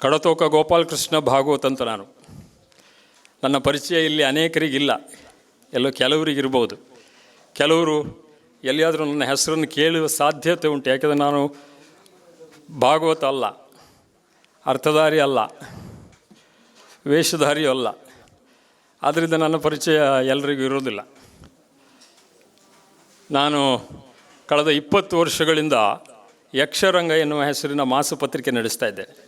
ಕಡತೋಕ ಗೋಪಾಲಕೃಷ್ಣ ಭಾಗವತ್ ಅಂತ ನಾನು. ನನ್ನ ಪರಿಚಯ ಇಲ್ಲಿ ಅನೇಕರಿಗಿಲ್ಲ. ಎಲ್ಲೋ ಕೆಲವರಿಗಿರ್ಬೋದು. ಕೆಲವರು ಎಲ್ಲಿಯಾದರೂ ನನ್ನ ಹೆಸರನ್ನು ಕೇಳುವ ಸಾಧ್ಯತೆ ಉಂಟು. ಯಾಕೆಂದರೆ ನಾನು ಭಾಗವತ ಅಲ್ಲ. ಅರ್ಥಧಾರಿ ಅಲ್ಲ. ವೇಷಧಾರಿಯೂ ಅಲ್ಲ. ಆದ್ದರಿಂದ ನನ್ನ ಪರಿಚಯ ಎಲ್ಲರಿಗೂ ಇರೋದಿಲ್ಲ ನಾನು ಕಳೆದ ಇಪ್ಪತ್ತು ವರ್ಷಗಳಿಂದ ಯಕ್ಷರಂಗ ಎನ್ನುವ ಹೆಸರಿನ ಮಾಸಪತ್ರಿಕೆ ನಡೆಸ್ತಾ ಇದ್ದೆ.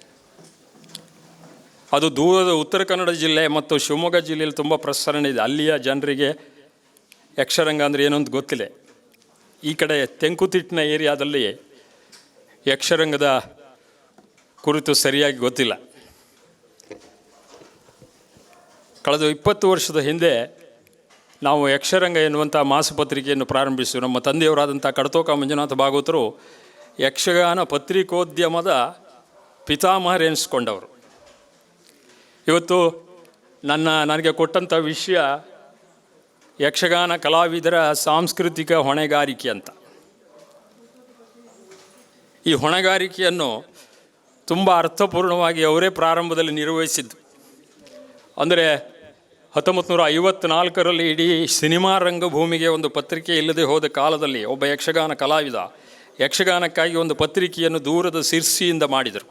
ಅದು ದೂರದ ಉತ್ತರ ಕನ್ನಡ ಜಿಲ್ಲೆ ಮತ್ತು ಶಿವಮೊಗ್ಗ ಜಿಲ್ಲೆಯಲ್ಲಿ ತುಂಬ ಪ್ರಸರಣ ಇದೆ. ಅಲ್ಲಿಯ ಜನರಿಗೆ ಯಕ್ಷರಂಗ ಅಂದರೆ ಏನು ಅಂತ ಗೊತ್ತಿಲ್ಲ. ಈ ಕಡೆ ತೆಂಕುತಿಟ್ಟಿನ ಏರಿಯಾದಲ್ಲಿ ಯಕ್ಷರಂಗದ ಕುರಿತು ಸರಿಯಾಗಿ ಗೊತ್ತಿಲ್ಲ. ಕಳೆದ ಇಪ್ಪತ್ತು ವರ್ಷದ ಹಿಂದೆ ನಾವು ಯಕ್ಷರಂಗ ಎನ್ನುವಂಥ ಮಾಸಪತ್ರಿಕೆಯನ್ನು ಪ್ರಾರಂಭಿಸಿ ನಮ್ಮ ತಂದೆಯವರಾದಂಥ ಕಡತೋಕ ಮಂಜುನಾಥ ಭಾಗವತರು ಯಕ್ಷಗಾನ ಪತ್ರಿಕೋದ್ಯಮದ ಪಿತಾಮಹರೆನಿಸ್ಕೊಂಡವರು. ಇವತ್ತು ನನ್ನ ನನಗೆ ಕೊಟ್ಟಂಥ ವಿಷಯ ಯಕ್ಷಗಾನ ಕಲಾವಿದರ ಸಾಂಸ್ಕೃತಿಕ ಹೊಣೆಗಾರಿಕೆ ಅಂತ. ಈ ಹೊಣೆಗಾರಿಕೆಯನ್ನು ತುಂಬ ಅರ್ಥಪೂರ್ಣವಾಗಿ ಅವರೇ ಪ್ರಾರಂಭದಲ್ಲಿ ನಿರ್ವಹಿಸಿದ್ದು. ಅಂದರೆ ಹತ್ತೊಂಬತ್ತು ನೂರ ಐವತ್ತ್ನಾಲ್ಕರಲ್ಲಿ ಇಡೀ ಸಿನಿಮಾ ರಂಗಭೂಮಿಗೆ ಒಂದು ಪತ್ರಿಕೆ ಇಲ್ಲದೆ ಹೋದ ಕಾಲದಲ್ಲಿ ಒಬ್ಬ ಯಕ್ಷಗಾನ ಕಲಾವಿದ ಯಕ್ಷಗಾನಕ್ಕಾಗಿ ಒಂದು ಪತ್ರಿಕೆಯನ್ನು ದೂರದ ಶಿರ್ಸಿಯಿಂದ ಮಾಡಿದರು.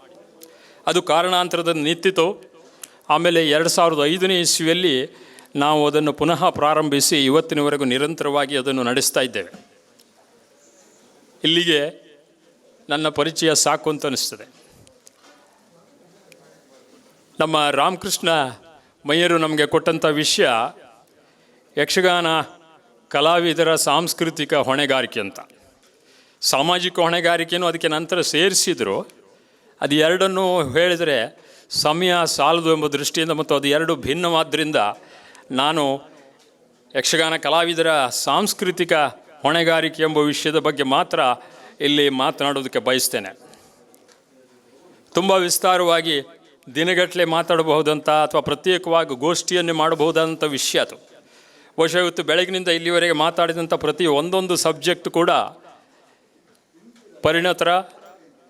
ಅದು ಕಾರಣಾಂತರದ ನಿಂತಿತು ಆಮೇಲೆ ಎರಡು ಸಾವಿರದ ಐದನೇ ಇಸ್ವಿಯಲ್ಲಿ ನಾವು ಅದನ್ನು ಪುನಃ ಪ್ರಾರಂಭಿಸಿ ಇವತ್ತಿನವರೆಗೂ ನಿರಂತರವಾಗಿ ಅದನ್ನು ನಡೆಸ್ತಾ ಇದ್ದೇವೆ. ಇಲ್ಲಿಗೆ ನನ್ನ ಪರಿಚಯ ಸಾಕು ಅಂತ ಅನ್ನಿಸ್ತದೆ ನಮ್ಮ ರಾಮಕೃಷ್ಣ ಮಯ್ಯರು ನಮಗೆ ಕೊಟ್ಟಂಥ ವಿಷಯ ಯಕ್ಷಗಾನ ಕಲಾವಿದರ ಸಾಂಸ್ಕೃತಿಕ ಹೊಣೆಗಾರಿಕೆ ಅಂತ. ಸಾಮಾಜಿಕ ಹೊಣೆಗಾರಿಕೆಯನ್ನು ಅದಕ್ಕೆ ನಂತರ ಸೇರಿಸಿದರು. ಅದು ಎರಡನ್ನೂ ಹೇಳಿದರೆ ಸಮಯ ಸಾಲದು ಎಂಬ ದೃಷ್ಟಿಯಿಂದ ಮತ್ತು ಅದು ಎರಡು ಭಿನ್ನವಾದ್ದರಿಂದ ನಾನು ಯಕ್ಷಗಾನ ಕಲಾವಿದರ ಸಾಂಸ್ಕೃತಿಕ ಹೊಣೆಗಾರಿಕೆ ಎಂಬ ವಿಷಯದ ಬಗ್ಗೆ ಮಾತ್ರ ಇಲ್ಲಿ ಮಾತನಾಡೋದಕ್ಕೆ ಬಯಸ್ತೇನೆ. ತುಂಬ ವಿಸ್ತಾರವಾಗಿ ದಿನಗಟ್ಟಲೆ ಮಾತಾಡಬಹುದಂಥ ಅಥವಾ ಪ್ರತ್ಯೇಕವಾಗಿ ಗೋಷ್ಠಿಯನ್ನು ಮಾಡಬಹುದಾದಂಥ ವಿಷಯ ಅದು. ಬಹುಶಃ ಇವತ್ತು ಬೆಳಗಿನಿಂದ ಇಲ್ಲಿವರೆಗೆ ಮಾತಾಡಿದಂಥ ಪ್ರತಿ ಒಂದೊಂದು ಸಬ್ಜೆಕ್ಟ್ ಕೂಡ ಪರಿಣತರ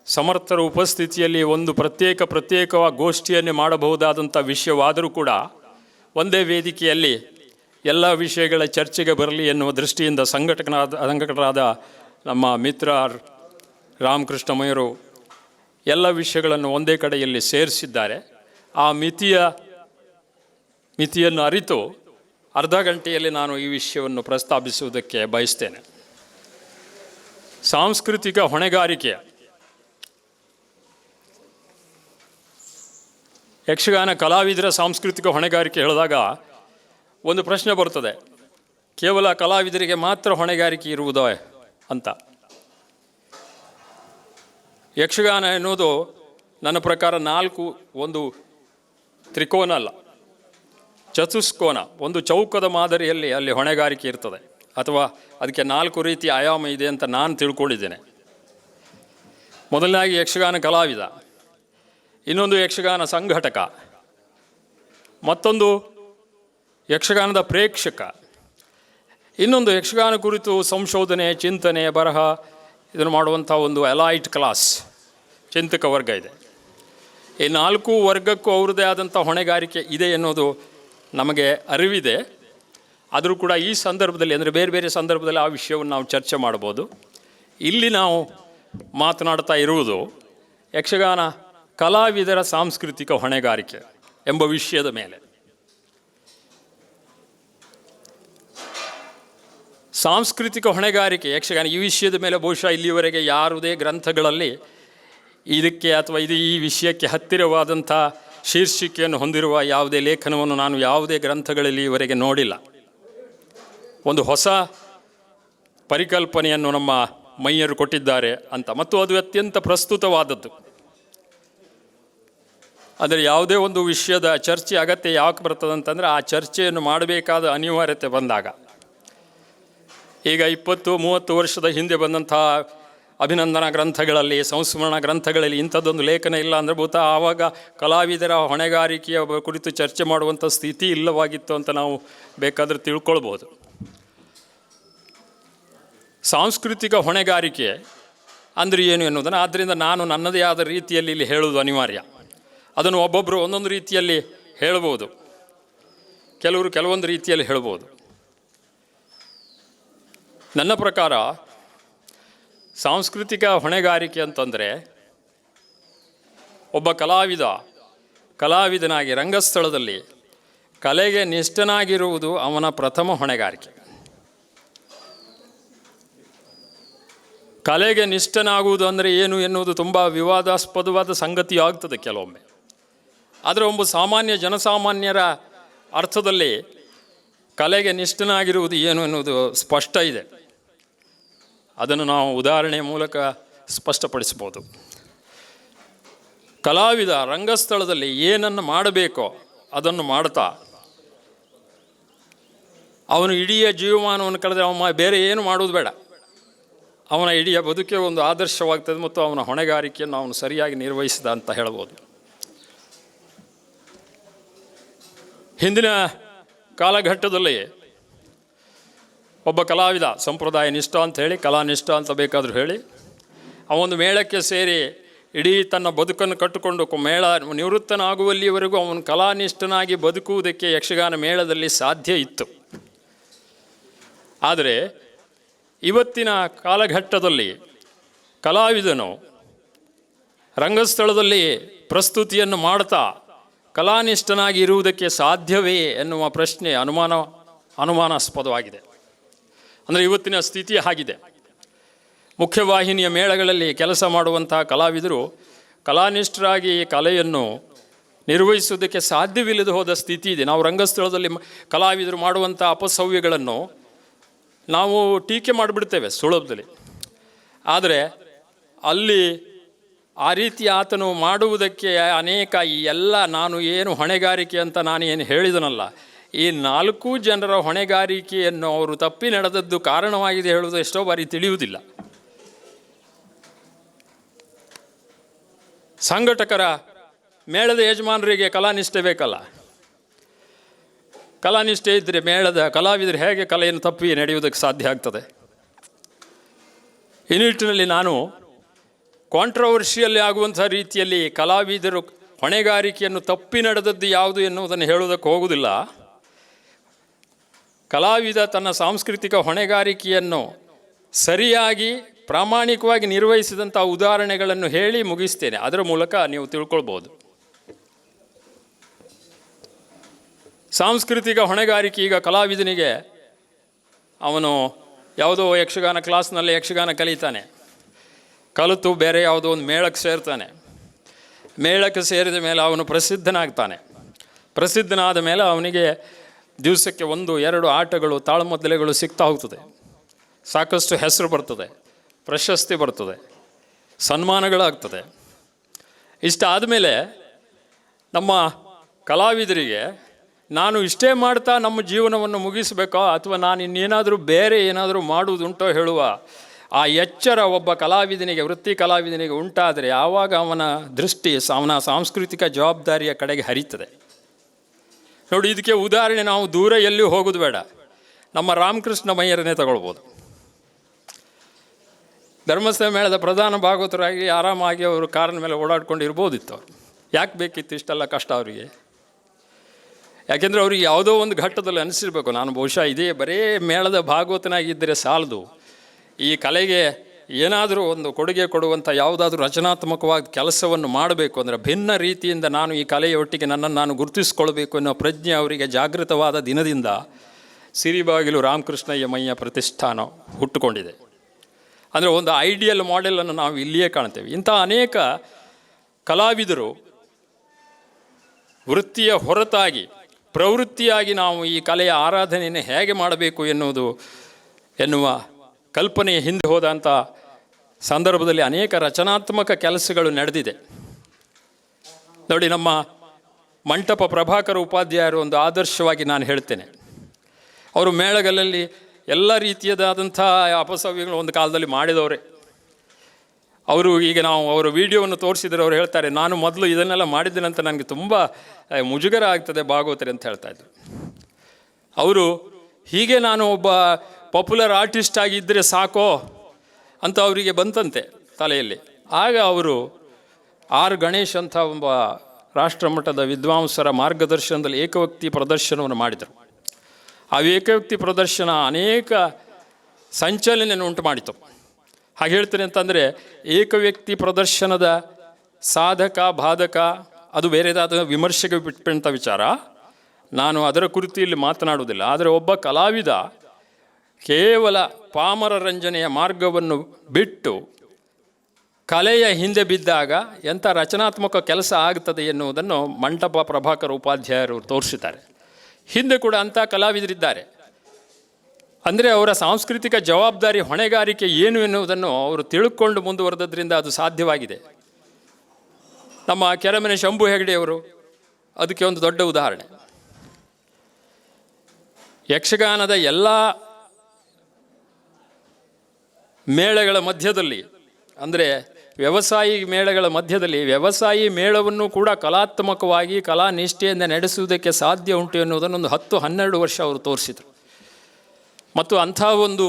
ಸಮರ್ಥರ ಉಪಸ್ಥಿತಿಯಲ್ಲಿ ಒಂದು ಪ್ರತ್ಯೇಕ ಪ್ರತ್ಯೇಕವಾಗಿ ಗೋಷ್ಠಿಯನ್ನೇ ಮಾಡಬಹುದಾದಂಥ ವಿಷಯವಾದರೂ ಕೂಡ ಒಂದೇ ವೇದಿಕೆಯಲ್ಲಿ ಎಲ್ಲ ವಿಷಯಗಳ ಚರ್ಚೆಗೆ ಬರಲಿ ಎನ್ನುವ ದೃಷ್ಟಿಯಿಂದ ಸಂಘಟಕನಾದ, ಸಂಘಟಕರಾದ ನಮ್ಮ ಮಿತ್ರ ರಾಮಕೃಷ್ಣಮಯ್ಯರು ಎಲ್ಲ ವಿಷಯಗಳನ್ನು ಒಂದೇ ಕಡೆಯಲ್ಲಿ ಸೇರಿಸಿದ್ದಾರೆ. ಆ ಮಿತಿಯ, ಮಿತಿಯನ್ನು ಅರಿತು ಅರ್ಧ ಗಂಟೆಯಲ್ಲಿ ನಾನು ಈ ವಿಷಯವನ್ನು ಪ್ರಸ್ತಾಪಿಸುವುದಕ್ಕೆ ಬಯಸ್ತೇನೆ. ಸಾಂಸ್ಕೃತಿಕ ಹೊಣೆಗಾರಿಕೆ ಯಕ್ಷಗಾನ ಕಲಾವಿದರ ಸಾಂಸ್ಕೃತಿಕ ಹೊಣೆಗಾರಿಕೆ ಹೇಳಿದಾಗ ಒಂದು ಪ್ರಶ್ನೆ ಬರ್ತದೆ ಕೇವಲ ಕಲಾವಿದರಿಗೆ ಮಾತ್ರ ಹೊಣೆಗಾರಿಕೆ ಇರುವುದೋ ಅಂತ. ಯಕ್ಷಗಾನ ಎನ್ನುವುದು ನನ್ನ ಪ್ರಕಾರ ನಾಲ್ಕು ಒಂದು ತ್ರಿಕೋನ ಅಲ್ಲ. ಚತುಷ್ಕೋನ, ಒಂದು ಚೌಕದ ಮಾದರಿಯಲ್ಲಿ ಅಲ್ಲಿ ಹೊಣೆಗಾರಿಕೆ ಇರ್ತದೆ. ಅಥವಾ ಅದಕ್ಕೆ ನಾಲ್ಕು ರೀತಿಯ ಆಯಾಮ ಇದೆ ಅಂತ ನಾನು ತಿಳ್ಕೊಂಡಿದ್ದೇನೆ. ಮೊದಲನಾಗಿ ಯಕ್ಷಗಾನ ಕಲಾವಿದ. ಇನ್ನೊಂದು ಯಕ್ಷಗಾನ ಸಂಘಟಕ, ಮತ್ತೊಂದು ಯಕ್ಷಗಾನದ ಪ್ರೇಕ್ಷಕ. ಇನ್ನೊಂದು ಯಕ್ಷಗಾನ ಕುರಿತು ಸಂಶೋಧನೆ, ಚಿಂತನೆ, ಬರಹ, ಇದನ್ನು ಮಾಡುವಂಥ ಒಂದು ಅಲಾಯ್ಟ್ ಕ್ಲಾಸ್ ಚಿಂತಕ ವರ್ಗ ಇದೆ. ಈ ನಾಲ್ಕು ವರ್ಗಕ್ಕೂ ಅವ್ರದ್ದೇ ಆದಂಥ ಹೊಣೆಗಾರಿಕೆ ಇದೆ ಎನ್ನುವುದು ನಮಗೆ ಅರಿವಿದೆ. ಆದರೂ ಕೂಡ ಈ ಸಂದರ್ಭದಲ್ಲಿ ಅಂದರೆ ಬೇರೆ ಬೇರೆ ಸಂದರ್ಭದಲ್ಲಿ ಆ ವಿಷಯವನ್ನು ನಾವು ಚರ್ಚೆ ಮಾಡ್ಬೋದು ಇಲ್ಲಿ ನಾವು ಮಾತನಾಡ್ತಾ ಇರುವುದು ಯಕ್ಷಗಾನ ಕಲಾವಿದರ ಸಾಂಸ್ಕೃತಿಕ ಹೊಣೆಗಾರಿಕೆ ಎಂಬ ವಿಷಯದ ಮೇಲೆ. ಸಾಂಸ್ಕೃತಿಕ ಹೊಣೆಗಾರಿಕೆ, ಯಕ್ಷಗಾನ ಈ ವಿಷಯದ ಮೇಲೆ ಬಹುಶಃ ಇಲ್ಲಿಯವರೆಗೆ ಯಾರುದೇ ಗ್ರಂಥಗಳಲ್ಲಿ ಇದಕ್ಕೆ ಅಥವಾ ಇದು ಈ ವಿಷಯಕ್ಕೆ ಹತ್ತಿರವಾದಂಥ ಶೀರ್ಷಿಕೆಯನ್ನು ಹೊಂದಿರುವ ಯಾವುದೇ ಲೇಖನವನ್ನು ನಾನು ಯಾವುದೇ ಗ್ರಂಥಗಳಲ್ಲಿ ಇವರೆಗೆ ನೋಡಿಲ್ಲ. ಒಂದು ಹೊಸ ಪರಿಕಲ್ಪನೆಯನ್ನು ನಮ್ಮ ಮೈಯರು ಕೊಟ್ಟಿದ್ದಾರೆ ಅಂತ. ಮತ್ತು ಅದು ಅತ್ಯಂತ ಪ್ರಸ್ತುತವಾದದ್ದು. ಆದರೆ ಯಾವುದೇ ಒಂದು ವಿಷಯದ ಚರ್ಚೆ ಅಗತ್ಯ ಯಾಕೆ ಬರ್ತದೆ ಅಂತಂದರೆ ಆ ಚರ್ಚೆಯನ್ನು ಮಾಡಬೇಕಾದ ಅನಿವಾರ್ಯತೆ ಬಂದಾಗ. ಈಗ ಇಪ್ಪತ್ತು, ಮೂವತ್ತು ವರ್ಷದ ಹಿಂದೆ ಬಂದಂತಹ ಅಭಿನಂದನಾ ಗ್ರಂಥಗಳಲ್ಲಿ, ಸಂಸ್ಮರಣ ಗ್ರಂಥಗಳಲ್ಲಿ ಇಂಥದ್ದೊಂದು ಲೇಖನ ಇಲ್ಲ ಅಂದರೆ ಭೂತ ಆವಾಗ ಕಲಾವಿದರ ಹೊಣೆಗಾರಿಕೆಯ ಕುರಿತು ಚರ್ಚೆ ಮಾಡುವಂಥ ಸ್ಥಿತಿ ಇಲ್ಲವಾಗಿತ್ತು ಅಂತ ನಾವು ಬೇಕಾದರೆ ತಿಳ್ಕೊಳ್ಬೋದು. ಸಾಂಸ್ಕೃತಿಕ ಹೊಣೆಗಾರಿಕೆ ಅಂದರೆ ಏನು ಎನ್ನುವುದನ್ನು ಆದ್ದರಿಂದ ನಾನು ನನ್ನದೇ ಆದ ರೀತಿಯಲ್ಲಿ ಇಲ್ಲಿ ಹೇಳುವುದು ಅನಿವಾರ್ಯ. ಅದನ್ನು ಒಬ್ಬೊಬ್ಬರು ಒಂದೊಂದು ರೀತಿಯಲ್ಲಿ ಹೇಳ್ಬೋದು ಕೆಲವರು ಕೆಲವೊಂದು ರೀತಿಯಲ್ಲಿ ಹೇಳ್ಬೋದು ನನ್ನ ಪ್ರಕಾರ ಸಾಂಸ್ಕೃತಿಕ ಹೊಣೆಗಾರಿಕೆ ಅಂತಂದರೆ ಒಬ್ಬ ಕಲಾವಿದ, ಕಲಾವಿದನಾಗಿ ರಂಗಸ್ಥಳದಲ್ಲಿ ಕಲೆಗೆ ನಿಷ್ಠನಾಗಿರುವುದು ಅವನ ಪ್ರಥಮ ಹೊಣೆಗಾರಿಕೆ. ಕಲೆಗೆ ನಿಷ್ಠನಾಗುವುದು ಅಂದರೆ ಏನು ಎನ್ನುವುದು ತುಂಬ ವಿವಾದಾಸ್ಪದವಾದ ಸಂಗತಿಯಾಗ್ತದೆ ಕೆಲವೊಮ್ಮೆ. ಆದರೆ ಒಬ್ಬ ಸಾಮಾನ್ಯ ಜನಸಾಮಾನ್ಯರ ಅರ್ಥದಲ್ಲಿ ಕಲೆಗೆ ನಿಷ್ಠನಾಗಿರುವುದು ಏನು ಎನ್ನುವುದು ಸ್ಪಷ್ಟ ಇದೆ. ಅದನ್ನು ನಾವು ಉದಾಹರಣೆಯ ಮೂಲಕ ಸ್ಪಷ್ಟಪಡಿಸ್ಬೋದು ಕಲಾವಿದ ರಂಗಸ್ಥಳದಲ್ಲಿ ಏನನ್ನು ಮಾಡಬೇಕೋ ಅದನ್ನು ಮಾಡ್ತಾ, ಅವನು ಇಡೀ ಜೀವಮಾನವನ್ನು ಕಳೆದ ಅವ ಬೇರೆ ಏನು ಮಾಡುವುದು ಬೇಡ. ಅವನ ಇಡೀ ಬದುಕೆ ಒಂದು ಆದರ್ಶವಾಗ್ತದೆ ಮತ್ತು ಅವನ ಹೊಣೆಗಾರಿಕೆಯನ್ನು ಅವನು ಸರಿಯಾಗಿ ನಿರ್ವಹಿಸಿದ ಅಂತ ಹೇಳ್ಬೋದು. ಹಿಂದಿನ ಕಾಲಘಟ್ಟದಲ್ಲಿ ಒಬ್ಬ ಕಲಾವಿದ, ಸಂಪ್ರದಾಯ ನಿಷ್ಠ ಅಂತ ಹೇಳಿ ಕಲಾನಿಷ್ಠ ಅಂತ ಬೇಕಾದರೂ ಹೇಳಿ ಅವನು ಮೇಳಕ್ಕೆ ಸೇರಿ ಇಡೀ ತನ್ನ ಬದುಕನ್ನು ಕಟ್ಟಿಕೊಂಡು ಮೇಳ ನಿವೃತ್ತನಾಗುವಲ್ಲಿವರೆಗೂ ಅವನು ಕಲಾನಿಷ್ಠನಾಗಿ ಬದುಕುವುದಕ್ಕೆ ಯಕ್ಷಗಾನ ಮೇಳದಲ್ಲಿ ಸಾಧ್ಯ ಇತ್ತು. ಆದರೆ ಇವತ್ತಿನ ಕಾಲಘಟ್ಟದಲ್ಲಿ ಕಲಾವಿದನು ರಂಗಸ್ಥಳದಲ್ಲಿ ಪ್ರಸ್ತುತಿಯನ್ನು ಮಾಡ್ತಾ ಕಲಾನಿಷ್ಠನಾಗಿ ಇರುವುದಕ್ಕೆ ಸಾಧ್ಯವೇ ಎನ್ನುವ ಪ್ರಶ್ನೆ ಅನುಮಾನ, ಅನುಮಾನಾಸ್ಪದವಾಗಿದೆ. ಅಂದರೆ ಇವತ್ತಿನ ಸ್ಥಿತಿ ಆಗಿದೆ ಮುಖ್ಯವಾಹಿನಿಯ ಮೇಳಗಳಲ್ಲಿ ಕೆಲಸ ಮಾಡುವಂತಹ ಕಲಾವಿದರು ಕಲಾನಿಷ್ಠರಾಗಿ ಕಲೆಯನ್ನು ನಿರ್ವಹಿಸುವುದಕ್ಕೆ ಸಾಧ್ಯವಿಲ್ಲದೆ ಹೋದ ಸ್ಥಿತಿ ಇದೆ. ನಾವು ರಂಗಸ್ಥಳದಲ್ಲಿ ಕಲಾವಿದರು ಮಾಡುವಂಥ ಅಪಸವ್ಯಗಳನ್ನು ನಾವು ಟೀಕೆ ಮಾಡಿಬಿಡ್ತೇವೆ ಸುಲಭದಲ್ಲಿ ಆದರೆ ಅಲ್ಲಿ ಆ ರೀತಿ ಆತನು ಮಾಡುವುದಕ್ಕೆ ಅನೇಕ ಈ ಎಲ್ಲ ನಾನು ಏನು ಹೊಣೆಗಾರಿಕೆ ಅಂತ ನಾನು ಏನು ಹೇಳಿದನಲ್ಲ, ಈ ನಾಲ್ಕು ಜನರ ಹೊಣೆಗಾರಿಕೆಯನ್ನು ಅವರು ತಪ್ಪಿ ನಡೆದದ್ದು ಕಾರಣವಾಗಿದೆ ಹೇಳುವುದು ಎಷ್ಟೋ ಬಾರಿ ತಿಳಿಯುವುದಿಲ್ಲ. ಸಂಘಟಕರ ಮೇಳದ ಯಜಮಾನರಿಗೆ ಕಲಾನಿಷ್ಠೆ ಬೇಕಲ್ಲ. ಕಲಾನಿಷ್ಠೆ ಇದ್ದರೆ ಮೇಳದ ಕಲಾವಿದರು ಹೇಗೆ ಕಲೆಯನ್ನು ತಪ್ಪಿ ನಡೆಯುವುದಕ್ಕೆ ಸಾಧ್ಯ ಆಗ್ತದೆ. ಈ ನಿಟ್ಟಿನಲ್ಲಿ ನಾನು ಕಾಂಟ್ರವರ್ಷಿಯಲ್ಲಿ ಆಗುವಂಥ ರೀತಿಯಲ್ಲಿ ಕಲಾವಿದರು ಹೊಣೆಗಾರಿಕೆಯನ್ನು ತಪ್ಪಿ ನಡೆದದ್ದು ಯಾವುದು ಎನ್ನುವುದನ್ನು ಹೇಳುವುದಕ್ಕೆ ಹೋಗುವುದಿಲ್ಲ. ಕಲಾವಿದ ತನ್ನ ಸಾಂಸ್ಕೃತಿಕ ಹೊಣೆಗಾರಿಕೆಯನ್ನು ಸರಿಯಾಗಿ, ಪ್ರಾಮಾಣಿಕವಾಗಿ ನಿರ್ವಹಿಸಿದಂಥ ಉದಾಹರಣೆಗಳನ್ನು ಹೇಳಿ ಮುಗಿಸ್ತೇನೆ. ಅದರ ಮೂಲಕ ನೀವು ತಿಳ್ಕೊಳ್ಬೋದು. ಸಾಂಸ್ಕೃತಿಕ ಹೊಣೆಗಾರಿಕೆ ಈಗ ಕಲಾವಿದನಿಗೆ ಅವನು ಯಾವುದೋ ಯಕ್ಷಗಾನ ಕ್ಲಾಸ್ನಲ್ಲಿ ಯಕ್ಷಗಾನ ಕಲಿತಾನೆ. ಕಲಿತು ಬೇರೆ ಯಾವುದೋ ಒಂದು ಮೇಳಕ್ಕೆ ಸೇರ್ತಾನೆ. ಮೇಳಕ್ಕೆ ಸೇರಿದ ಮೇಲೆ ಅವನು ಪ್ರಸಿದ್ಧನಾಗ್ತಾನೆ. ಪ್ರಸಿದ್ಧನಾದ ಮೇಲೆ ಅವನಿಗೆ ದಿವಸಕ್ಕೆ ಒಂದು, ಎರಡು ಆಟಗಳು ತಾಳಮದ್ದಲೆಗಳು ಸಿಗ್ತಾ ಹೋಗ್ತದೆ. ಸಾಕಷ್ಟು ಹೆಸರು ಬರ್ತದೆ, ಪ್ರಶಸ್ತಿ ಬರ್ತದೆ, ಸನ್ಮಾನಗಳಾಗ್ತದೆ. ಇಷ್ಟ ಆದಮೇಲೆ ನಮ್ಮ ಕಲಾವಿದರಿಗೆ, ನಾನು ಇಷ್ಟೇ ಮಾಡ್ತಾ ನಮ್ಮ ಜೀವನವನ್ನು ಮುಗಿಸಬೇಕೋ? ಅಥವಾ ನಾನು ಇನ್ನೇನಾದರೂ ಬೇರೆ ಏನಾದರೂ ಮಾಡುವುದುಂಟೋ ಹೇಳುವ ಆ ಎಚ್ಚರ ಒಬ್ಬ ಕಲಾವಿದನಿಗೆ, ವೃತ್ತಿ ಕಲಾವಿದನಿಗೆ ಉಂಟಾದರೆ ಆವಾಗ ಅವನ ದೃಷ್ಟಿ ಅವನ ಸಾಂಸ್ಕೃತಿಕ ಜವಾಬ್ದಾರಿಯ ಕಡೆಗೆ ಹರಿತದೆ. ನೋಡಿ, ಇದಕ್ಕೆ ಉದಾಹರಣೆ ನಾವು ದೂರ ಎಲ್ಲಿ ಹೋಗೋದು ಬೇಡ. ನಮ್ಮ ರಾಮಕೃಷ್ಣ ಮಯ್ಯರನ್ನೇ ತಗೊಳ್ಬೋದು. ಧರ್ಮಸ್ಥಳ ಮೇಳದ ಪ್ರಧಾನ ಭಾಗವತರಾಗಿ ಆರಾಮಾಗಿ ಅವರು ಕಾರಿನ ಮೇಲೆ ಓಡಾಡ್ಕೊಂಡು ಇರ್ಬೋದಿತ್ತು ಅವರು. ಯಾಕೆ ಬೇಕಿತ್ತು ಇಷ್ಟೆಲ್ಲ ಕಷ್ಟ ಅವರಿಗೆ? ಯಾಕೆಂದರೆ ಅವ್ರಿಗೆ ಯಾವುದೋ ಒಂದು ಘಟ್ಟದಲ್ಲಿ ಅನಿಸಿರ್ಬೇಕು. ನಾನು ಬಹುಶಃ ಇದೇ ಬರೇ ಮೇಳದ ಭಾಗವತನಾಗಿದ್ದರೆ ಸಾಲದು. ಈ ಕಲೆಗೆ ಏನಾದರೂ ಒಂದು ಕೊಡುಗೆ ಕೊಡುವಂಥ ಯಾವುದಾದ್ರೂ ರಚನಾತ್ಮಕವಾದ ಕೆಲಸವನ್ನು ಮಾಡಬೇಕು ಅಂದರೆ ಭಿನ್ನ ರೀತಿಯಿಂದ ನಾನು ಈ ಕಲೆಯ ಒಟ್ಟಿಗೆ ನನ್ನನ್ನು ನಾನು ಗುರುತಿಸ್ಕೊಳ್ಬೇಕು ಅನ್ನೋ ಪ್ರಜ್ಞೆ ಅವರಿಗೆ ಜಾಗೃತವಾದ ದಿನದಿಂದ ಸಿರಿಬಾಗಿಲು ರಾಮಕೃಷ್ಣಯ್ಯ ಮಯ್ಯ ಪ್ರತಿಷ್ಠಾನ ಹುಟ್ಟುಕೊಂಡಿದೆ. ಅಂದರೆ ಒಂದು ಐಡಿಯಲ್ ಮಾಡೆಲನ್ನು ನಾವು ಇಲ್ಲಿಯೇ ಕಾಣ್ತೇವೆ. ಇಂಥ ಅನೇಕ ಕಲಾವಿದರು ವೃತ್ತಿಯ ಹೊರತಾಗಿ, ಪ್ರವೃತ್ತಿಯಾಗಿ ನಾವು ಈ ಕಲೆಯ ಆರಾಧನೆಯನ್ನು ಹೇಗೆ ಮಾಡಬೇಕು ಎನ್ನುವುದು ಎನ್ನುವ ಕಲ್ಪನೆಯ ಹಿಂದೆ ಹೋದಂಥ ಸಂದರ್ಭದಲ್ಲಿ ಅನೇಕ ರಚನಾತ್ಮಕ ಕೆಲಸಗಳು ನಡೆದಿದೆ. ನೋಡಿ, ನಮ್ಮ ಮಂಟಪ ಪ್ರಭಾಕರ ಉಪಾಧ್ಯಾಯರು ಒಂದು ಆದರ್ಶವಾಗಿ ನಾನು ಹೇಳ್ತೇನೆ. ಅವರು ಮೇಳಗಲಲ್ಲಿ ಎಲ್ಲ ರೀತಿಯದಾದಂಥ ಅಪಸವ್ಯಗಳು ಒಂದು ಕಾಲದಲ್ಲಿ ಮಾಡಿದವರೇ. ಅವರು ಈಗ ನಾವು ಅವರ ವಿಡಿಯೋವನ್ನು ತೋರಿಸಿದರೆ ಅವರು ಹೇಳ್ತಾರೆ, ನಾನು ಮೊದಲು ಇದನ್ನೆಲ್ಲ ಮಾಡಿದ್ದೇನಂತ ನನಗೆ ತುಂಬ ಮುಜುಗರ ಆಗ್ತದೆ ಭಾಗವತರೆ ಅಂತ ಹೇಳ್ತಾ ಇದ್ರು. ಅವರು ಹೀಗೆ ನಾನು ಒಬ್ಬ ಪಾಪ್ಯುಲರ್ ಆರ್ಟಿಸ್ಟ್ ಆಗಿದ್ದರೆ ಸಾಕೋ ಅಂತ ಅವರಿಗೆ ಬಂತಂತೆ ತಲೆಯಲ್ಲಿ. ಆಗ ಅವರು ಆರ್ ಗಣೇಶ್ ಅಂತ ಒಬ್ಬ ರಾಷ್ಟ್ರಮಟ್ಟದ ವಿದ್ವಾಂಸರ ಮಾರ್ಗದರ್ಶನದಲ್ಲಿ ಏಕವ್ಯಕ್ತಿ ಪ್ರದರ್ಶನವನ್ನು ಮಾಡಿದರು. ಆ ಏಕವ್ಯಕ್ತಿ ಪ್ರದರ್ಶನ ಅನೇಕ ಸಂಚಲನೆಯನ್ನು ಉಂಟು ಮಾಡಿತು. ಹಾಗೆ ಹೇಳ್ತೇನೆ ಅಂತಂದರೆ ಏಕವ್ಯಕ್ತಿ ಪ್ರದರ್ಶನದ ಸಾಧಕ, ಬಾಧಕ, ಅದು ಬೇರೆದಾದ ವಿಮರ್ಶೆಗೆ ಬಿಟ್ಟಂಥ ವಿಚಾರ. ನಾನು ಅದರ ಕುರಿತು ಇಲ್ಲಿ ಮಾತನಾಡುವುದಿಲ್ಲ. ಆದರೆ ಒಬ್ಬ ಕಲಾವಿದ ಕೇವಲ ಪಾಮರ ರಂಜನೆಯ ಮಾರ್ಗವನ್ನು ಬಿಟ್ಟು ಕಲೆಯ ಹಿಂದೆ ಬಿದ್ದಾಗ ಎಂಥ ರಚನಾತ್ಮಕ ಕೆಲಸ ಆಗ್ತದೆ ಎನ್ನುವುದನ್ನು ಮಂಟಪ ಪ್ರಭಾಕರ್ ಉಪಾಧ್ಯಾಯರು ತೋರಿಸಿದ್ದಾರೆ. ಹಿಂದೆ ಕೂಡ ಅಂಥ ಕಲಾವಿದರಿದ್ದಾರೆ. ಅಂದರೆ ಅವರ ಸಾಂಸ್ಕೃತಿಕ ಜವಾಬ್ದಾರಿ ಹೊಣೆಗಾರಿಕೆ ಏನು ಎನ್ನುವುದನ್ನು ಅವರು ತಿಳ್ಕೊಂಡು ಮುಂದುವರೆದ್ರಿಂದ ಅದು ಸಾಧ್ಯವಾಗಿದೆ. ನಮ್ಮ ಕೆರೆಮನೆ ಶಂಭು ಹೆಗಡೆಯವರು ಅದಕ್ಕೆ ಒಂದು ದೊಡ್ಡ ಉದಾಹರಣೆ. ಯಕ್ಷಗಾನದ ಎಲ್ಲ ಮೇಳಗಳ ಮಧ್ಯದಲ್ಲಿ, ಅಂದರೆ ವ್ಯವಸಾಯಿ ಮೇಳಗಳ ಮಧ್ಯದಲ್ಲಿ ವ್ಯವಸಾಯಿ ಮೇಳವನ್ನು ಕೂಡ ಕಲಾತ್ಮಕವಾಗಿ ಕಲಾ ನಿಷ್ಠೆಯಿಂದ ನಡೆಸುವುದಕ್ಕೆ ಸಾಧ್ಯ ಉಂಟು ಎನ್ನುವುದನ್ನು ಒಂದು ಹತ್ತು ಹನ್ನೆರಡು ವರ್ಷ ಅವರು ತೋರಿಸಿದರು. ಮತ್ತು ಅಂಥ ಒಂದು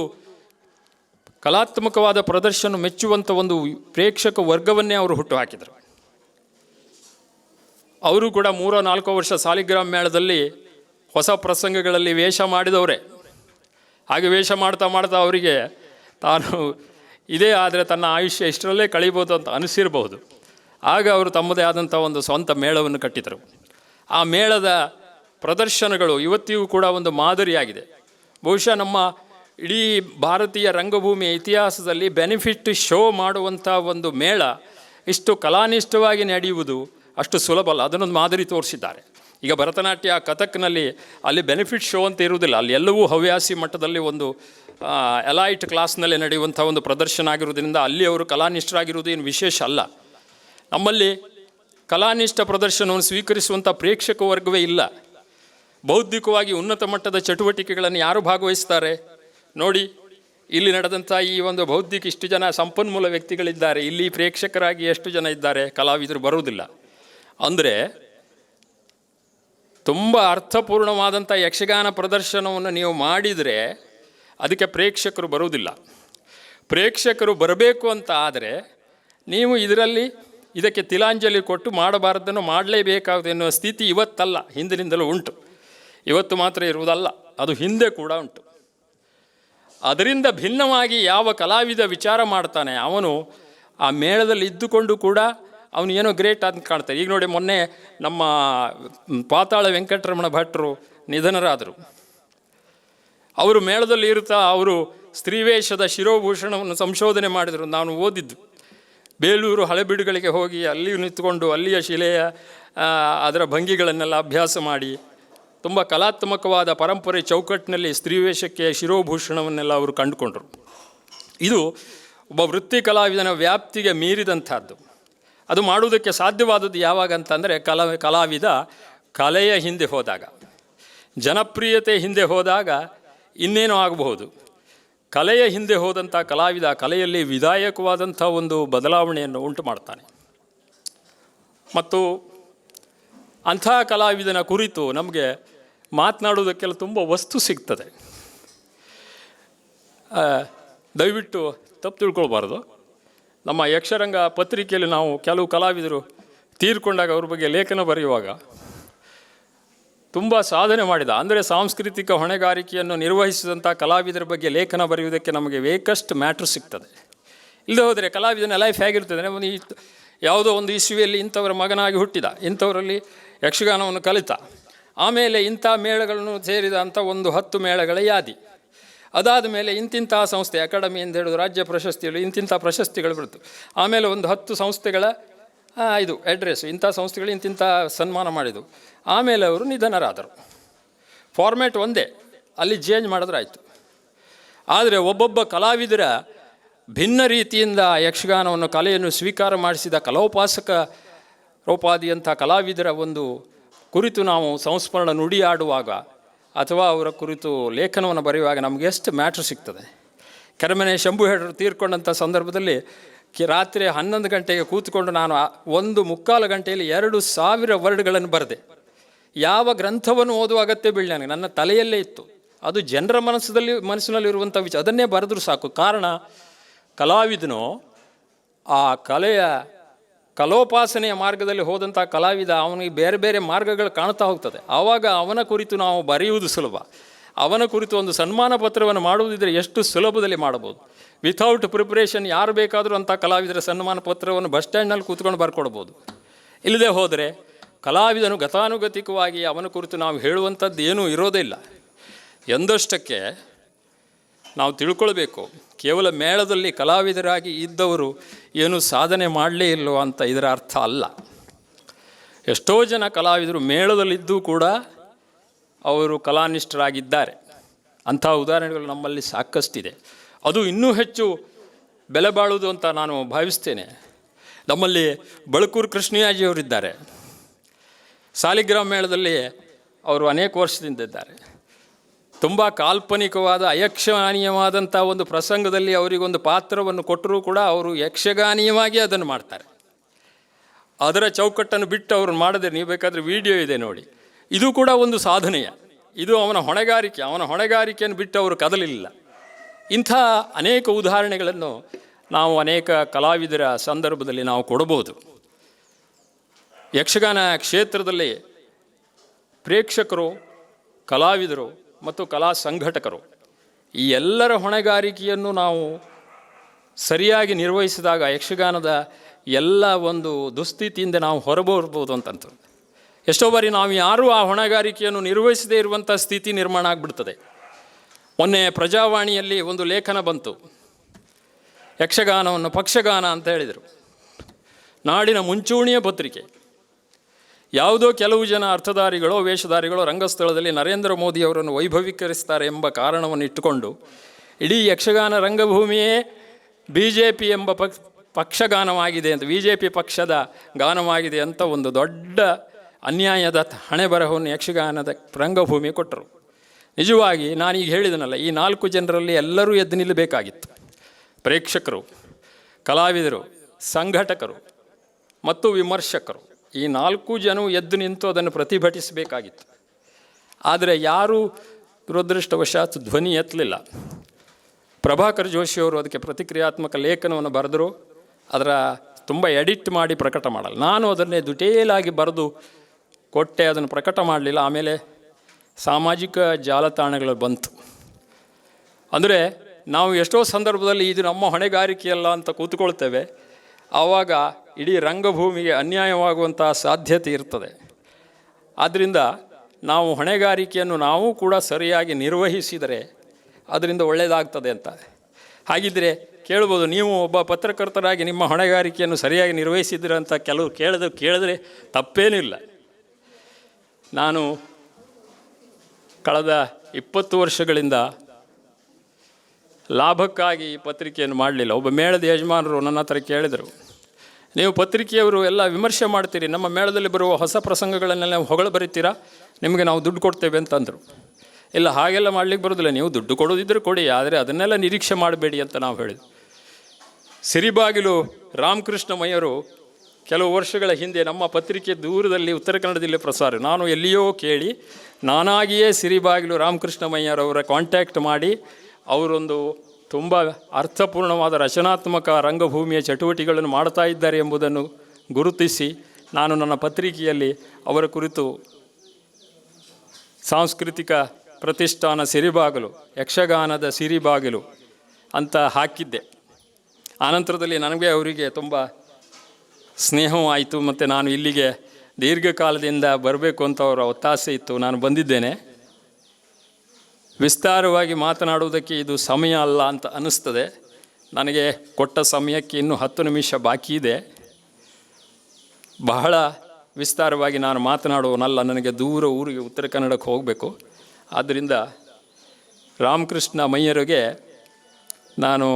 ಕಲಾತ್ಮಕವಾದ ಪ್ರದರ್ಶನ ಮೆಚ್ಚುವಂಥ ಒಂದು ಪ್ರೇಕ್ಷಕ ವರ್ಗವನ್ನೇ ಅವರು ಹುಟ್ಟುಹಾಕಿದರು ಅವರು ಕೂಡ ಮೂರೋ ನಾಲ್ಕೋ ವರ್ಷ ಸಾಲಿಗ್ರಾಮ ಮೇಳದಲ್ಲಿ ಹೊಸ ಪ್ರಸಂಗಗಳಲ್ಲಿ ವೇಷ ಮಾಡಿದವರೇ. ಹಾಗೆ ವೇಷ ಮಾಡ್ತಾ ಮಾಡ್ತಾ ಅವರಿಗೆ ತಾನು ಇದೇ ಆದರೆ ತನ್ನ ಆಯುಷ್ಯ ಇಷ್ಟರಲ್ಲೇ ಕಳೀಬೋದು ಅಂತ ಅನಿಸಿರಬಹುದು. ಆಗ ಅವರು ತಮ್ಮದೇ ಆದಂಥ ಒಂದು ಸ್ವಂತ ಮೇಳವನ್ನು ಕಟ್ಟಿದರು. ಆ ಮೇಳದ ಪ್ರದರ್ಶನಗಳು ಇವತ್ತಿಗೂ ಕೂಡ ಒಂದು ಮಾದರಿಯಾಗಿದೆ. ಬಹುಶಃ ನಮ್ಮ ಇಡೀ ಭಾರತೀಯ ರಂಗಭೂಮಿಯ ಇತಿಹಾಸದಲ್ಲಿ ಬೆನಿಫಿಟ್ ಶೋ ಮಾಡುವಂಥ ಒಂದು ಮೇಳ ಇಷ್ಟು ಕಲಾನಿಷ್ಠವಾಗಿ ನಡೆಯುವುದು ಅಷ್ಟು ಸುಲಭ ಅಲ್ಲ, ಅದನ್ನೊಂದು ಮಾದರಿ ತೋರಿಸಿದ್ದಾರೆ. ಈಗ ಭರತನಾಟ್ಯ ಕಥಕ್ನಲ್ಲಿ ಅಲ್ಲಿ ಬೆನಿಫಿಟ್ ಶೋ ಅಂತ ಇರುವುದಿಲ್ಲ, ಅಲ್ಲಿ ಎಲ್ಲವೂ ಹವ್ಯಾಸಿ ಮಟ್ಟದಲ್ಲಿ ಒಂದು ಎಲೈಟ್ ಕ್ಲಾಸ್ನಲ್ಲಿ ನಡೆಯುವಂಥ ಒಂದು ಪ್ರದರ್ಶನ ಆಗಿರುವುದರಿಂದ ಅಲ್ಲಿ ಅವರು ಕಲಾನಿಷ್ಠರಾಗಿರುವುದು ಏನು ವಿಶೇಷ ಅಲ್ಲ. ನಮ್ಮಲ್ಲಿ ಕಲಾನಿಷ್ಠ ಪ್ರದರ್ಶನವನ್ನು ಸ್ವೀಕರಿಸುವಂಥ ಪ್ರೇಕ್ಷಕ ವರ್ಗವೇ ಇಲ್ಲ. ಬೌದ್ಧಿಕವಾಗಿ ಉನ್ನತ ಮಟ್ಟದ ಚಟುವಟಿಕೆಗಳನ್ನು ಯಾರು ಭಾಗವಹಿಸ್ತಾರೆ? ನೋಡಿ, ಇಲ್ಲಿ ನಡೆದಂಥ ಈ ಒಂದು ಬೌದ್ಧಿಕ ಇಷ್ಟು ಜನ ಸಂಪನ್ಮೂಲ ವ್ಯಕ್ತಿಗಳಿದ್ದಾರೆ. ಇಲ್ಲಿ ಪ್ರೇಕ್ಷಕರಾಗಿ ಎಷ್ಟು ಜನ ಇದ್ದಾರೆ? ಕಲಾವಿದರು ಬರುವುದಿಲ್ಲ. ಅಂದರೆ, ತುಂಬ ಅರ್ಥಪೂರ್ಣವಾದಂಥ ಯಕ್ಷಗಾನ ಪ್ರದರ್ಶನವನ್ನು ನೀವು ಮಾಡಿದರೆ ಅದಕ್ಕೆ ಪ್ರೇಕ್ಷಕರು ಬರುವುದಿಲ್ಲ. ಪ್ರೇಕ್ಷಕರು ಬರಬೇಕು ಅಂತ ಆದರೆ ನೀವು ಇದರಲ್ಲಿ ಇದಕ್ಕೆ ತಿಲಾಂಜಲಿ ಕೊಟ್ಟು ಮಾಡಬಾರ್ದನ್ನು ಮಾಡಲೇಬೇಕಾಗುತ್ತೆ ಎನ್ನುವ ಸ್ಥಿತಿ ಇವತ್ತಲ್ಲ, ಹಿಂದಿನಿಂದಲೂ ಉಂಟು. ಇವತ್ತು ಮಾತ್ರ ಇರುವುದಲ್ಲ, ಅದು ಹಿಂದೆ ಕೂಡ ಉಂಟು. ಅದರಿಂದ ಭಿನ್ನವಾಗಿ ಯಾವ ಕಲಾವಿದ ವಿಚಾರ ಮಾಡ್ತಾನೆ, ಅವನು ಆ ಮೇಳದಲ್ಲಿ ಇದ್ದುಕೊಂಡು ಕೂಡ ಅವನು ಏನೋ ಗ್ರೇಟ್ ಅಂತ ಕಾಣ್ತಾರೆ ಈಗ ನೋಡಿ ಮೊನ್ನೆ ನಮ್ಮ ಪಾತಾಳ ವೆಂಕಟರಮಣ ಭಟ್ರು ನಿಧನರಾದರು. ಅವರು ಮೇಳದಲ್ಲಿ ಇರುತ್ತಾ ಅವರು ಸ್ತ್ರೀವೇಷದ ಶಿರೋಭೂಷಣವನ್ನು ಸಂಶೋಧನೆ ಮಾಡಿದರು. ನಾನು ಓದಿದ್ದು. ಬೇಲೂರು ಹಳೆಬೀಡುಗಳಿಗೆ ಹೋಗಿ ಅಲ್ಲಿ ನಿಂತ್ಕೊಂಡು ಅಲ್ಲಿಯ ಶಿಲೆಯ ಅದರ ಭಂಗಿಗಳನ್ನೆಲ್ಲ ಅಭ್ಯಾಸ ಮಾಡಿ, ತುಂಬ ಕಲಾತ್ಮಕವಾದ ಪರಂಪರೆ ಚೌಕಟ್ಟಿನಲ್ಲಿ ಸ್ತ್ರೀವೇಷಕ್ಕೆ ಶಿರೋಭೂಷಣವನ್ನೆಲ್ಲ ಅವರು ಕಂಡುಕೊಂಡರು. ಇದು ಒಬ್ಬ ವೃತ್ತಿ ಕಲಾವಿದನ ವ್ಯಾಪ್ತಿಗೆ ಮೀರಿದಂಥದ್ದು. ಅದು ಮಾಡುವುದಕ್ಕೆ ಸಾಧ್ಯವಾದದ್ದು ಯಾವಾಗ ಅಂತಂದರೆ ಕಲಾ, ಕಲಾವಿದ ಕಲೆಯ ಹಿಂದೆ ಹೋದಾಗ. ಜನಪ್ರಿಯತೆ ಹಿಂದೆ ಹೋದಾಗ ಇನ್ನೇನೋ ಆಗಬಹುದು. ಕಲೆಯ ಹಿಂದೆ ಹೋದಂಥ ಕಲಾವಿದ ಕಲೆಯಲ್ಲಿ ವಿದಾಯಕವಾದಂಥ ಒಂದು ಬದಲಾವಣೆಯನ್ನು ಉಂಟು ಮಾಡ್ತಾನೆ. ಮತ್ತು ಅಂಥ ಕಲಾವಿದನ ಕುರಿತು ನಮಗೆ ಮಾತನಾಡುವುದಕ್ಕೆಲ್ಲ ತುಂಬ ವಸ್ತು ಸಿಗ್ತದೆ. ದಯವಿಟ್ಟು ತಪ್ಪು ತಿಳ್ಕೊಳ್ಬಾರ್ದು. ನಮ್ಮ ಯಕ್ಷರಂಗ ಪತ್ರಿಕೆಯಲ್ಲಿ ನಾವು ಕೆಲವು ಕಲಾವಿದರು ತೀರ್ಕೊಂಡಾಗ ಅವ್ರ ಬಗ್ಗೆ ಲೇಖನ ಬರೆಯುವಾಗ ತುಂಬ ಸಾಧನೆ ಮಾಡಿದ. ಅಂದರೆ ಸಾಂಸ್ಕೃತಿಕ ಹೊಣೆಗಾರಿಕೆಯನ್ನು ನಿರ್ವಹಿಸಿದಂಥ ಕಲಾವಿದರ ಬಗ್ಗೆ ಲೇಖನ ಬರೆಯುವುದಕ್ಕೆ ನಮಗೆ ಬೇಕಷ್ಟು ಮ್ಯಾಟ್ರ್ ಸಿಗ್ತದೆ. ಇಲ್ಲದೆ ಹೋದರೆ ಕಲಾವಿದನ ಲೈಫ್ ಹೇಗಿರ್ತದೆ ಅಂದರೆ ಒಂದು ಯಾವುದೋ ಒಂದು ಇಸುವಿಯಲ್ಲಿ ಇಂಥವರ ಮಗನಾಗಿ ಹುಟ್ಟಿದ, ಇಂಥವರಲ್ಲಿ ಯಕ್ಷಗಾನವನ್ನು ಕಲಿತ, ಆಮೇಲೆ ಇಂಥ ಮೇಳಗಳನ್ನು ಸೇರಿದ ಅಂಥ ಒಂದು ಹತ್ತು ಮೇಳಗಳ ಯಾದಿ. ಅದಾದ ಮೇಲೆ ಇಂತಿಂಥ ಸಂಸ್ಥೆ, ಅಕಾಡೆಮಿ ಎಂದು ಹೇಳೋದು ರಾಜ್ಯ ಪ್ರಶಸ್ತಿಗಳು, ಇಂತಿಂಥ ಪ್ರಶಸ್ತಿಗಳು ಬರುತ್ತೆ ಆಮೇಲೆ ಒಂದು ಹತ್ತು ಸಂಸ್ಥೆಗಳ ಇದು ಅಡ್ರೆಸ್ ಇಂಥ ಸಂಸ್ಥೆಗಳು ಇಂತಿಂಥ ಸನ್ಮಾನ ಮಾಡಿದವು ಆಮೇಲೆ ಅವರು ನಿಧನರಾದರು. ಫಾರ್ಮ್ಯಾಟ್ ಒಂದೇ, ಅಲ್ಲಿ ಚೇಂಜ್ ಮಾಡಿದ್ರೆ ಆಯಿತು. ಆದರೆ ಒಬ್ಬೊಬ್ಬ ಕಲಾವಿದರ ಭಿನ್ನ ರೀತಿಯಿಂದ ಯಕ್ಷಗಾನವನ್ನು, ಕಲೆಯನ್ನು ಸ್ವೀಕಾರ ಮಾಡಿಸಿದ ಕಲೋಪಾಸಕ ರೂಪಾದಿಯಂಥ ಕಲಾವಿದರ ಒಂದು ಕುರಿತು ನಾವು ಸಂಸ್ಮರಣ ನುಡಿ ಆಡುವಾಗ ಅಥವಾ ಅವರ ಕುರಿತು ಲೇಖನವನ್ನು ಬರೆಯುವಾಗ ನಮಗೆ ಎಷ್ಟು ಮ್ಯಾಟ್ರ್ ಸಿಗ್ತದೆ. ಕೆರೆಮನೆ ಶಂಭು ಹೆಡ್ರು ತೀರ್ಕೊಂಡಂಥ ಸಂದರ್ಭದಲ್ಲಿ ಕಿ ರಾತ್ರಿ ಹನ್ನೊಂದು ಗಂಟೆಗೆ ಕೂತ್ಕೊಂಡು ನಾನು ಒಂದು ಮುಕ್ಕಾಲು ಗಂಟೆಯಲ್ಲಿ ಎರಡು ಸಾವಿರ ವರ್ಡ್ಗಳನ್ನು ಬರೆದೆ. ಯಾವ ಗ್ರಂಥವನ್ನು ಓದುವ ಅಗತ್ಯ ಬೀಳಿ ನನಗೆ. ನನ್ನ ತಲೆಯಲ್ಲೇ ಇತ್ತು. ಅದು ಜನರ ಮನಸ್ಸಲ್ಲಿ ಮನಸ್ಸಿನಲ್ಲಿರುವಂಥ ವಿಚಾರ. ಅದನ್ನೇ ಬರೆದ್ರು ಸಾಕು. ಕಾರಣ, ಕಲಾವಿದನು, ಆ ಕಲೆಯ ಕಲೋಪಾಸನೆಯ ಮಾರ್ಗದಲ್ಲಿ ಹೋದಂಥ ಕಲಾವಿದ, ಅವನಿಗೆ ಬೇರೆ ಬೇರೆ ಮಾರ್ಗಗಳು ಕಾಣ್ತಾ ಹೋಗ್ತದೆ. ಆವಾಗ ಅವನ ಕುರಿತು ನಾವು ಬರೆಯುವುದು ಸುಲಭ. ಅವನ ಕುರಿತು ಒಂದು ಸನ್ಮಾನ ಪತ್ರವನ್ನು ಮಾಡುವುದಿದ್ದರೆ ಎಷ್ಟು ಸುಲಭದಲ್ಲಿ ಮಾಡಬಹುದು. ವಿಥೌಟ್ ಪ್ರಿಪ್ರೇಷನ್ ಯಾರು ಬೇಕಾದರೂ ಅಂಥ ಕಲಾವಿದರ ಸನ್ಮಾನ ಪತ್ರವನ್ನು ಬಸ್ ಸ್ಟ್ಯಾಂಡ್ನಲ್ಲಿ ಕೂತ್ಕೊಂಡು ಬರ್ಕೊಡ್ಬೋದು. ಇಲ್ಲದೆ ಹೋದರೆ ಕಲಾವಿದನು ಗತಾನುಗತಿಕವಾಗಿ ಅವನ ಕುರಿತು ನಾವು ಹೇಳುವಂಥದ್ದು ಏನೂ ಇರೋದೇ ಇಲ್ಲ. ಎಂದಷ್ಟಕ್ಕೆ ನಾವು ತಿಳ್ಕೊಳ್ಬೇಕು, ಕೇವಲ ಮೇಳದಲ್ಲಿ ಕಲಾವಿದರಾಗಿ ಇದ್ದವರು ಏನು ಸಾಧನೆ ಮಾಡಲೇ ಇಲ್ಲೋ ಅಂತ ಇದರ ಅರ್ಥ ಅಲ್ಲ. ಎಷ್ಟೋ ಜನ ಕಲಾವಿದರು ಮೇಳದಲ್ಲಿದ್ದೂ ಕೂಡ ಅವರು ಕಲಾನಿಷ್ಠರಾಗಿದ್ದಾರೆ. ಅಂಥ ಉದಾಹರಣೆಗಳು ನಮ್ಮಲ್ಲಿ ಸಾಕಷ್ಟಿದೆ. ಅದು ಇನ್ನೂ ಹೆಚ್ಚು ಬೆಲೆ ಬಾಳುವುದು ಅಂತ ನಾನು ಭಾವಿಸ್ತೇನೆ. ನಮ್ಮಲ್ಲಿ ಬಳಕೂರು ಕೃಷ್ಣಯಾಜಿಯವರಿದ್ದಾರೆ ಸಾಲಿಗ್ರಾಮ ಮೇಳದಲ್ಲಿ ಅವರು ಅನೇಕ ವರ್ಷದಿಂದ ಇದ್ದಾರೆ. ತುಂಬ ಕಾಲ್ಪನಿಕವಾದ ಅಯಕ್ಷಗಾನೀಯವಾದಂಥ ಒಂದು ಪ್ರಸಂಗದಲ್ಲಿ ಅವರಿಗೊಂದು ಪಾತ್ರವನ್ನು ಕೊಟ್ಟರೂ ಕೂಡ ಅವರು ಯಕ್ಷಗಾನೀಯವಾಗಿ ಅದನ್ನು ಮಾಡ್ತಾರೆ. ಅದರ ಚೌಕಟ್ಟನ್ನು ಬಿಟ್ಟು ಅವರು ಮಾಡದೆ ನೀವು ಬೇಕಾದರೆ ವಿಡಿಯೋ ಇದೆ ನೋಡಿ. ಇದು ಕೂಡ ಒಂದು ಸಾಧನೆಯ. ಇದು ಅವನ ಹೊಣೆಗಾರಿಕೆ, ಅವನ ಹೊಣೆಗಾರಿಕೆಯನ್ನು ಬಿಟ್ಟು ಅವರು ಕದಲಿಲ್ಲ. ಇಂಥ ಅನೇಕ ಉದಾಹರಣೆಗಳನ್ನು ನಾವು ಅನೇಕ ಕಲಾವಿದರ ಸಂದರ್ಭದಲ್ಲಿ ನಾವು ಕೊಡಬಹುದು. ಯಕ್ಷಗಾನ ಕ್ಷೇತ್ರದಲ್ಲಿ ಪ್ರೇಕ್ಷಕರು, ಕಲಾವಿದರು ಮತ್ತು ಕಲಾ ಸಂಘಟಕರು ಈ ಎಲ್ಲರ ಹೊಣೆಗಾರಿಕೆಯನ್ನು ನಾವು ಸರಿಯಾಗಿ ನಿರ್ವಹಿಸಿದಾಗ ಯಕ್ಷಗಾನದ ಎಲ್ಲ ಒಂದು ದುಸ್ಥಿತಿಯಿಂದ ನಾವು ಹೊರಬರ್ಬೋದು ಅಂತಂತ ಎಷ್ಟೋ ಬಾರಿ ನಾವು ಯಾರೂ ಆ ಹೊಣೆಗಾರಿಕೆಯನ್ನು ನಿರ್ವಹಿಸದೇ ಇರುವಂಥ ಸ್ಥಿತಿ ನಿರ್ಮಾಣ ಆಗಿಬಿಡ್ತದೆ. ಮೊನ್ನೆ ಪ್ರಜಾವಾಣಿಯಲ್ಲಿ ಒಂದು ಲೇಖನ ಬಂತು. ಯಕ್ಷಗಾನವನ್ನು ಪಕ್ಷಗಾನ ಅಂತ ಹೇಳಿದರು. ನಾಡಿನ ಮುಂಚೂಣಿಯ ಪತ್ರಿಕೆ. ಯಾವುದೋ ಕೆಲವು ಜನ ಅರ್ಥಧಾರಿಗಳೋ ವೇಷಧಾರಿಗಳೋ ರಂಗಸ್ಥಳದಲ್ಲಿ ನರೇಂದ್ರ ಮೋದಿಯವರನ್ನು ವೈಭವೀಕರಿಸ್ತಾರೆ ಎಂಬ ಕಾರಣವನ್ನು ಇಟ್ಟುಕೊಂಡು, ಇಡೀ ಯಕ್ಷಗಾನ ರಂಗಭೂಮಿಯೇ ಬಿ ಜೆ ಪಿ ಎಂಬ ಪಕ್ಷ ಪಕ್ಷಗಾನವಾಗಿದೆ ಅಂತ ಬಿ ಜೆ ಪಿ ಪಕ್ಷದ ಗಾನವಾಗಿದೆ ಅಂತ ಒಂದು ದೊಡ್ಡ ಅನ್ಯಾಯದ ಹಣೆ ಬರಹವನ್ನು ಯಕ್ಷಗಾನದ ರಂಗಭೂಮಿ ಕೊಟ್ಟರು. ನಿಜವಾಗಿ ನಾನೀಗ ಹೇಳಿದನಲ್ಲ, ಈ ನಾಲ್ಕು ಜನರಲ್ಲಿ ಎಲ್ಲರೂ ಎದ್ದು ನಿಲ್ಲಬೇಕಾಗಿತ್ತು. ಪ್ರೇಕ್ಷಕರು, ಕಲಾವಿದರು, ಸಂಘಟಕರು ಮತ್ತು ವಿಮರ್ಶಕರು. ಈ ನಾಲ್ಕು ಜನ ಎದ್ದು ನಿಂತು ಅದನ್ನು ಪ್ರತಿಭಟಿಸಬೇಕಾಗಿತ್ತು. ಆದರೆ ಯಾರೂ ದುರದೃಷ್ಟವಶಾತ್ ಧ್ವನಿ ಎತ್ತಲಿಲ್ಲ. ಪ್ರಭಾಕರ್ ಜೋಶಿಯವರು ಅದಕ್ಕೆ ಪ್ರತಿಕ್ರಿಯಾತ್ಮಕ ಲೇಖನವನ್ನು ಬರೆದರು. ಅದರ ತುಂಬ ಎಡಿಟ್ ಮಾಡಿ ಪ್ರಕಟ ಮಾಡಲ್ಲ. ನಾನು ಅದನ್ನೇ ದುಟೇಲಾಗಿ ಬರೆದು ಕೊಟ್ಟೆ, ಅದನ್ನು ಪ್ರಕಟ ಮಾಡಲಿಲ್ಲ. ಆಮೇಲೆ ಸಾಮಾಜಿಕ ಜಾಲತಾಣಗಳು ಬಂತು. ಅಂದರೆ ನಾವು ಎಷ್ಟೋ ಸಂದರ್ಭದಲ್ಲಿ ಇದು ನಮ್ಮ ಹೊಣೆಗಾರಿಕೆಯಲ್ಲ ಅಂತ ಕೂತ್ಕೊಳ್ತೇವೆ. ಆವಾಗ ಇಡೀ ರಂಗಭೂಮಿಗೆ ಅನ್ಯಾಯವಾಗುವಂಥ ಸಾಧ್ಯತೆ ಇರ್ತದೆ. ಆದ್ದರಿಂದ ನಾವು ಹೊಣೆಗಾರಿಕೆಯನ್ನು ನಾವು ಕೂಡ ಸರಿಯಾಗಿ ನಿರ್ವಹಿಸಿದರೆ ಅದರಿಂದ ಒಳ್ಳೆಯದಾಗ್ತದೆ ಅಂತ. ಹಾಗಿದ್ದರೆ ಕೇಳ್ಬೋದು, ನೀವು ಒಬ್ಬ ಪತ್ರಕರ್ತರಾಗಿ ನಿಮ್ಮ ಹೊಣೆಗಾರಿಕೆಯನ್ನು ಸರಿಯಾಗಿ ನಿರ್ವಹಿಸಿದ್ದೀರ ಅಂತ ಕೆಲವು ಕೇಳಿದ ಕೇಳಿದ್ರೆ ತಪ್ಪೇನಿಲ್ಲ ನಾನು ಕಳೆದ ಇಪ್ಪತ್ತು ವರ್ಷಗಳಿಂದ ಲಾಭಕ್ಕಾಗಿ ಈ ಪತ್ರಿಕೆಯನ್ನು ಮಾಡಲಿಲ್ಲ. ಒಬ್ಬ ಮೇಳದ ಯಜಮಾನರು ನನ್ನ ಹತ್ರ ಕೇಳಿದರು, ನೀವು ಪತ್ರಿಕೆಯವರು ಎಲ್ಲ ವಿಮರ್ಶೆ ಮಾಡ್ತೀರಿ, ನಮ್ಮ ಮೇಳದಲ್ಲಿ ಬರುವ ಹೊಸ ಪ್ರಸಂಗಗಳನ್ನೆಲ್ಲ ಹೊಗಳು ಬರೀತೀರಾ? ನಿಮಗೆ ನಾವು ದುಡ್ಡು ಕೊಡ್ತೇವೆ ಅಂತಂದರು. ಇಲ್ಲ, ಹಾಗೆಲ್ಲ ಮಾಡಲಿಕ್ಕೆ ಬರೋದಿಲ್ಲ, ನೀವು ದುಡ್ಡು ಕೊಡೋದಿದ್ದರೆ ಕೊಡಿ, ಆದರೆ ಅದನ್ನೆಲ್ಲ ನಿರೀಕ್ಷೆ ಮಾಡಬೇಡಿ ಅಂತ ನಾವು ಹೇಳಿದ್ವಿ. ಸಿರಿಬಾಗಿಲು ರಾಮಕೃಷ್ಣ ಮಯ್ಯರು ಕೆಲವು ವರ್ಷಗಳ ಹಿಂದೆ ನಮ್ಮ ಪತ್ರಿಕೆ ದೂರದಲ್ಲಿ ಉತ್ತರ ಕನ್ನಡದಲ್ಲಿ ಪ್ರಸಾರ. ನಾನು ಎಲ್ಲಿಯೋ ಕೇಳಿ ನಾನಾಗಿಯೇ ಸಿರಿಬಾಗಿಲು ರಾಮಕೃಷ್ಣಮಯ್ಯರವರ ಕಾಂಟ್ಯಾಕ್ಟ್ ಮಾಡಿ ಅವರೊಂದು ತುಂಬ ಅರ್ಥಪೂರ್ಣವಾದ ರಚನಾತ್ಮಕ ರಂಗಭೂಮಿಯ ಚಟುವಟಿಕೆಗಳನ್ನು ಮಾಡ್ತಾ ಇದ್ದಾರೆ ಎಂಬುದನ್ನು ಗುರುತಿಸಿ ನಾನು ನನ್ನ ಪತ್ರಿಕೆಯಲ್ಲಿ ಅವರ ಕುರಿತು ಸಾಂಸ್ಕೃತಿಕ ಪ್ರತಿಷ್ಠಾನ ಸಿರಿಬಾಗಿಲು, ಯಕ್ಷಗಾನದ ಸಿರಿಬಾಗಿಲು ಅಂತ ಹಾಕಿದ್ದೆ. ಆನಂತರದಲ್ಲಿ ನನಗೆ ಅವರಿಗೆ ತುಂಬ ಸ್ನೇಹವೂ ಆಯಿತು, ಮತ್ತು ನಾನು ಇಲ್ಲಿಗೆ ದೀರ್ಘಕಾಲದಿಂದ ಬರಬೇಕು ಅಂತ ಅವರ ಒತ್ತಾಸೆ ಇತ್ತು. ನಾನು ಬಂದಿದ್ದೇನೆ. ವಿಸ್ತಾರವಾಗಿ ಮಾತನಾಡುವುದಕ್ಕೆ ಇದು ಸಮಯ ಅಲ್ಲ ಅಂತ ಅನ್ನಿಸ್ತದೆ. ನನಗೆ ಕೊಟ್ಟ ಸಮಯಕ್ಕೆ ಇನ್ನೂ ಹತ್ತು ನಿಮಿಷ ಬಾಕಿ ಇದೆ. ಬಹಳ ವಿಸ್ತಾರವಾಗಿ ನಾನು ಮಾತನಾಡುವನಲ್ಲ ನನಗೆ ದೂರ ಊರಿಗೆ ಉತ್ತರ ಕನ್ನಡಕ್ಕೆ ಹೋಗಬೇಕು. ಆದ್ದರಿಂದ ರಾಮಕೃಷ್ಣ ಮಯ್ಯರಿಗೆ ನಾನು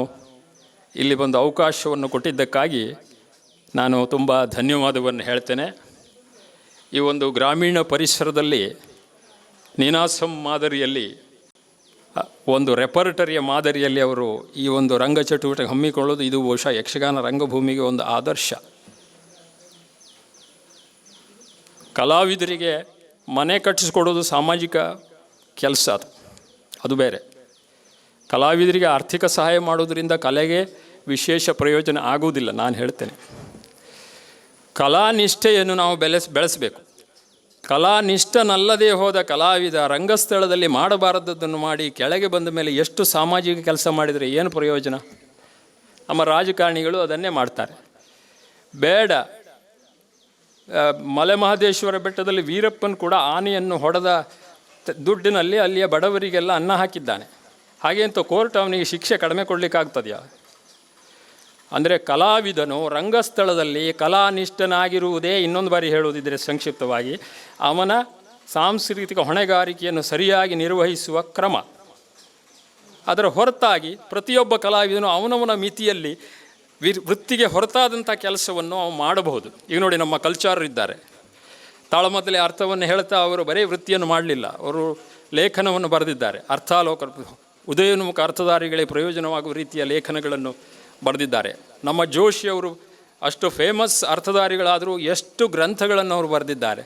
ಇಲ್ಲಿ ಬಂದು ಅವಕಾಶವನ್ನು ಕೊಟ್ಟಿದ್ದಕ್ಕಾಗಿ ನಾನು ತುಂಬ ಧನ್ಯವಾದವನ್ನು ಹೇಳ್ತೇನೆ. ಈ ಒಂದು ಗ್ರಾಮೀಣ ಪರಿಸರದಲ್ಲಿ ನೀನಾಸಂ ಮಾದರಿಯಲ್ಲಿ ಒಂದು ರೆಪರ್ಟರಿಯ ಮಾದರಿಯಲ್ಲಿ ಅವರು ಈ ಒಂದು ರಂಗ ಚಟುವಟಿಕೆ ಹಮ್ಮಿಕೊಳ್ಳೋದು ಇದು ಬಹುಶಃ ಯಕ್ಷಗಾನ ರಂಗಭೂಮಿಗೆ ಒಂದು ಆದರ್ಶ. ಕಲಾವಿದರಿಗೆ ಮನೆ ಕಟ್ಟಿಸ್ಕೊಡೋದು ಸಾಮಾಜಿಕ ಕೆಲಸ ಅದು ಅದು ಬೇರೆ. ಕಲಾವಿದರಿಗೆ ಆರ್ಥಿಕ ಸಹಾಯ ಮಾಡೋದರಿಂದ ಕಲೆಗೆ ವಿಶೇಷ ಪ್ರಯೋಜನ ಆಗುವುದಿಲ್ಲ, ನಾನು ಹೇಳ್ತೇನೆ. ಕಲಾನಿಷ್ಠೆಯನ್ನು ನಾವು ಬೆಳೆಸ್, ಬೆಳೆಸಬೇಕು. ಕಲಾನಿಷ್ಠನಲ್ಲದೆ ಹೋದ ಕಲಾವಿದ ರಂಗಸ್ಥಳದಲ್ಲಿ ಮಾಡಬಾರದದ್ದನ್ನು ಮಾಡಿ ಕೆಳಗೆ ಬಂದ ಮೇಲೆ ಎಷ್ಟು ಸಾಮಾಜಿಕ ಕೆಲಸ ಮಾಡಿದರೆ ಏನು ಪ್ರಯೋಜನ? ನಮ್ಮ ರಾಜಕಾರಣಿಗಳು ಅದನ್ನೇ ಮಾಡ್ತಾರೆ. ಬೇಡ. ಮಲೆಮಹದೇಶ್ವರ ಮಲೆ ಮಹದೇಶ್ವರ ಬೆಟ್ಟದಲ್ಲಿ ವೀರಪ್ಪನ್ ಕೂಡ ಆನೆಯನ್ನು ಹೊಡೆದ ದುಡ್ಡಿನಲ್ಲಿ ಅಲ್ಲಿಯ ಬಡವರಿಗೆಲ್ಲ ಅನ್ನ ಹಾಕಿದ್ದಾನೆ. ಹಾಗೆ ಅಂತ ಕೋರ್ಟ್ ಅವನಿಗೆ ಶಿಕ್ಷೆ ಕಡಿಮೆ ಕೊಡಲಿಕ್ಕಾಗ್ತದೆಯಾ? ಅಂದರೆ ಕಲಾವಿದನು ರಂಗಸ್ಥಳದಲ್ಲಿ ಕಲಾನಿಷ್ಠನಾಗಿರುವುದೇ ಇನ್ನೊಂದು ಬಾರಿ ಹೇಳುವುದಿದ್ರೆ ಸಂಕ್ಷಿಪ್ತವಾಗಿ, ಅವನ ಸಾಂಸ್ಕೃತಿಕ ಹೊಣೆಗಾರಿಕೆಯನ್ನು ಸರಿಯಾಗಿ ನಿರ್ವಹಿಸುವ ಕ್ರಮ. ಅದರ ಹೊರತಾಗಿ ಪ್ರತಿಯೊಬ್ಬ ಕಲಾವಿದನು ಅವನವನ ಮಿತಿಯಲ್ಲಿ ವೃತ್ತಿಗೆ ಹೊರತಾದಂಥ ಕೆಲಸವನ್ನು ಅವನು ಮಾಡಬಹುದು. ಈಗ ನೋಡಿ ನಮ್ಮ ಕಲ್ಚಾರರು ಇದ್ದಾರೆ. ತಾಳಮದಲ್ಲಿ ಅರ್ಥವನ್ನು ಹೇಳ್ತಾ ಅವರು ಬರೀ ವೃತ್ತಿಯನ್ನು ಮಾಡಲಿಲ್ಲ, ಅವರು ಲೇಖನವನ್ನು ಬರೆದಿದ್ದಾರೆ. ಅರ್ಥಾಲೋಕ ಉದಯೋನ್ಮುಖ ಅರ್ಥಧಾರಿಗಳಿಗೆ ಪ್ರಯೋಜನವಾಗುವ ರೀತಿಯ ಲೇಖನಗಳನ್ನು ಬರೆದಿದ್ದಾರೆ. ನಮ್ಮ ಜೋಶಿಯವರು ಅಷ್ಟು ಫೇಮಸ್ ಅರ್ಥಧಾರಿಗಳಾದರೂ ಎಷ್ಟು ಗ್ರಂಥಗಳನ್ನು ಅವರು ಬರೆದಿದ್ದಾರೆ.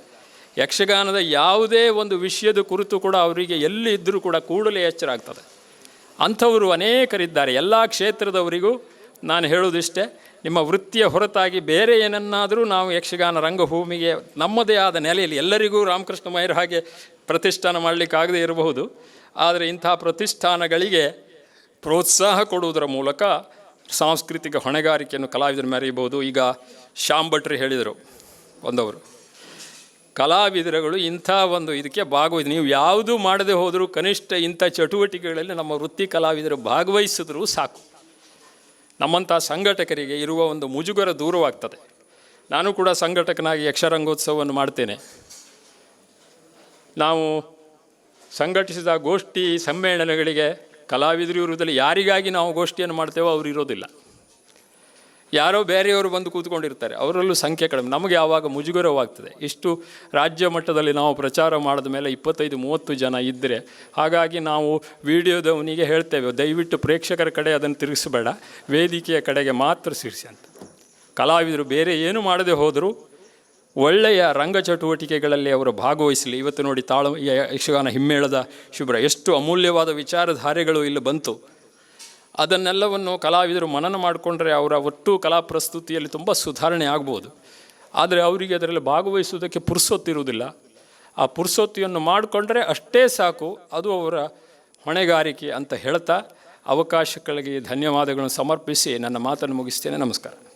ಯಕ್ಷಗಾನದ ಯಾವುದೇ ಒಂದು ವಿಷಯದ ಕುರಿತು ಕೂಡ ಅವರಿಗೆ ಎಲ್ಲಿ ಇದ್ದರೂ ಕೂಡ ಕೂಡಲೇ ಎಚ್ಚರ ಆಗ್ತದೆ ಅಂಥವರು ಅನೇಕರಿದ್ದಾರೆ. ಎಲ್ಲ ಕ್ಷೇತ್ರದವರಿಗೂ ನಾನು ಹೇಳೋದಿಷ್ಟೇ ನಿಮ್ಮ ವೃತ್ತಿಯ ಹೊರತಾಗಿ ಬೇರೆ ಏನನ್ನಾದರೂ ನಾವು ಯಕ್ಷಗಾನ ರಂಗಭೂಮಿಗೆ ನಮ್ಮದೇ ಆದ ನೆಲೆಯಲ್ಲಿ ಎಲ್ಲರಿಗೂ ರಾಮಕೃಷ್ಣ ಮೈರ್ ಹಾಗೆ ಪ್ರತಿಷ್ಠಾನ ಮಾಡಲಿಕ್ಕಾಗದೇ ಇರಬಹುದು. ಆದರೆ ಇಂಥ ಪ್ರತಿಷ್ಠಾನಗಳಿಗೆ ಪ್ರೋತ್ಸಾಹ ಕೊಡುವುದರ ಮೂಲಕ ಸಾಂಸ್ಕೃತಿಕ ಹೊಣೆಗಾರಿಕೆಯನ್ನು ಕಲಾವಿದರು ಮೆರೆಯಬಹುದು ಈಗ ಶ್ಯಾಮ್ ಭಟ್ರು ಹೇಳಿದರು ಒಂದವರು. ಕಲಾವಿದರುಗಳು ಇಂಥ ಒಂದು ಇದಕ್ಕೆ ಭಾಗವಹಿಸಿ, ನೀವು ಯಾವುದೂ ಮಾಡದೆ ಹೋದರೂ ಕನಿಷ್ಠ ಇಂಥ ಚಟುವಟಿಕೆಗಳಲ್ಲಿ ನಮ್ಮ ವೃತ್ತಿ ಕಲಾವಿದರು ಭಾಗವಹಿಸಿದ್ರೂ ಸಾಕು. ನಮ್ಮಂಥ ಸಂಘಟಕರಿಗೆ ಇರುವ ಒಂದು ಮುಜುಗರ ದೂರವಾಗ್ತದೆ. ನಾನು ಕೂಡ ಸಂಘಟಕನಾಗಿ ಯಕ್ಷರಂಗೋತ್ಸವವನ್ನು ಮಾಡ್ತೇನೆ. ನಾವು ಸಂಘಟಿಸಿದ ಗೋಷ್ಠಿ ಸಮ್ಮೇಳನಗಳಿಗೆ ಕಲಾವಿದರು ಇರುವುದಿಲ್ಲ ಯಾರಿಗಾಗಿ ನಾವು ಗೋಷ್ಠಿಯನ್ನು ಮಾಡ್ತೇವೋ ಅವರು ಇರೋದಿಲ್ಲ. ಯಾರೋ ಬೇರೆಯವರು ಬಂದು ಕೂತ್ಕೊಂಡಿರ್ತಾರೆ. ಅವರಲ್ಲೂ ಸಂಖ್ಯೆ ಕಡಿಮೆ. ನಮಗೆ ಆವಾಗ ಮುಜುಗರವಾಗ್ತದೆ. ಇಷ್ಟು ರಾಜ್ಯ ಮಟ್ಟದಲ್ಲಿ ನಾವು ಪ್ರಚಾರ ಮಾಡಿದ ಮೇಲೆ ಇಪ್ಪತ್ತೈದು, ಮೂವತ್ತು ಜನ ಇದ್ದರೆ ಹಾಗಾಗಿ ನಾವು ವಿಡಿಯೋದವನಿಗೆ ಹೇಳ್ತೇವೆ. ದಯವಿಟ್ಟು ಪ್ರೇಕ್ಷಕರ ಕಡೆ ಅದನ್ನು ತಿರುಗಿಸಬೇಡ. ವೇದಿಕೆಯ ಕಡೆಗೆ ಮಾತ್ರ ಸಿರಿಸಿ ಅಂತ. ಕಲಾವಿದರು ಬೇರೆ ಏನು ಮಾಡದೆ ಹೋದರೂ ಒಳ್ಳೆಯ ರಂಗ ಚಟುವಟಿಕೆಗಳಲ್ಲಿ ಅವರು ಭಾಗವಹಿಸಲಿ. ಇವತ್ತು ನೋಡಿ ತಾಳು ಯಕ್ಷಗಾನ ಹಿಮ್ಮೇಳದ ಶುಭ್ರ. ಎಷ್ಟು ಅಮೂಲ್ಯವಾದ ವಿಚಾರಧಾರೆಗಳು ಇಲ್ಲಿ ಬಂತು. ಅದನ್ನೆಲ್ಲವನ್ನು ಕಲಾವಿದರು ಮನನ ಮಾಡಿಕೊಂಡ್ರೆ ಅವರ ಒಟ್ಟು ಕಲಾ ಪ್ರಸ್ತುತಿಯಲ್ಲಿ ತುಂಬ ಸುಧಾರಣೆ ಆಗ್ಬೋದು. ಆದರೆ ಅವರಿಗೆ ಅದರಲ್ಲಿ ಭಾಗವಹಿಸುವುದಕ್ಕೆ ಪುರುಸೊತ್ತಿರುವುದಿಲ್ಲ. ಆ ಪುರುಸೊತ್ತಿಯನ್ನು ಮಾಡಿಕೊಂಡ್ರೆ ಅಷ್ಟೇ ಸಾಕು. ಅದು ಅವರ ಹೊಣೆಗಾರಿಕೆ ಅಂತ ಹೇಳ್ತಾ ಅವಕಾಶಗಳಿಗೆ ಧನ್ಯವಾದಗಳನ್ನು ಸಮರ್ಪಿಸಿ ನನ್ನ ಮಾತನ್ನು ಮುಗಿಸ್ತೇನೆ. ನಮಸ್ಕಾರ.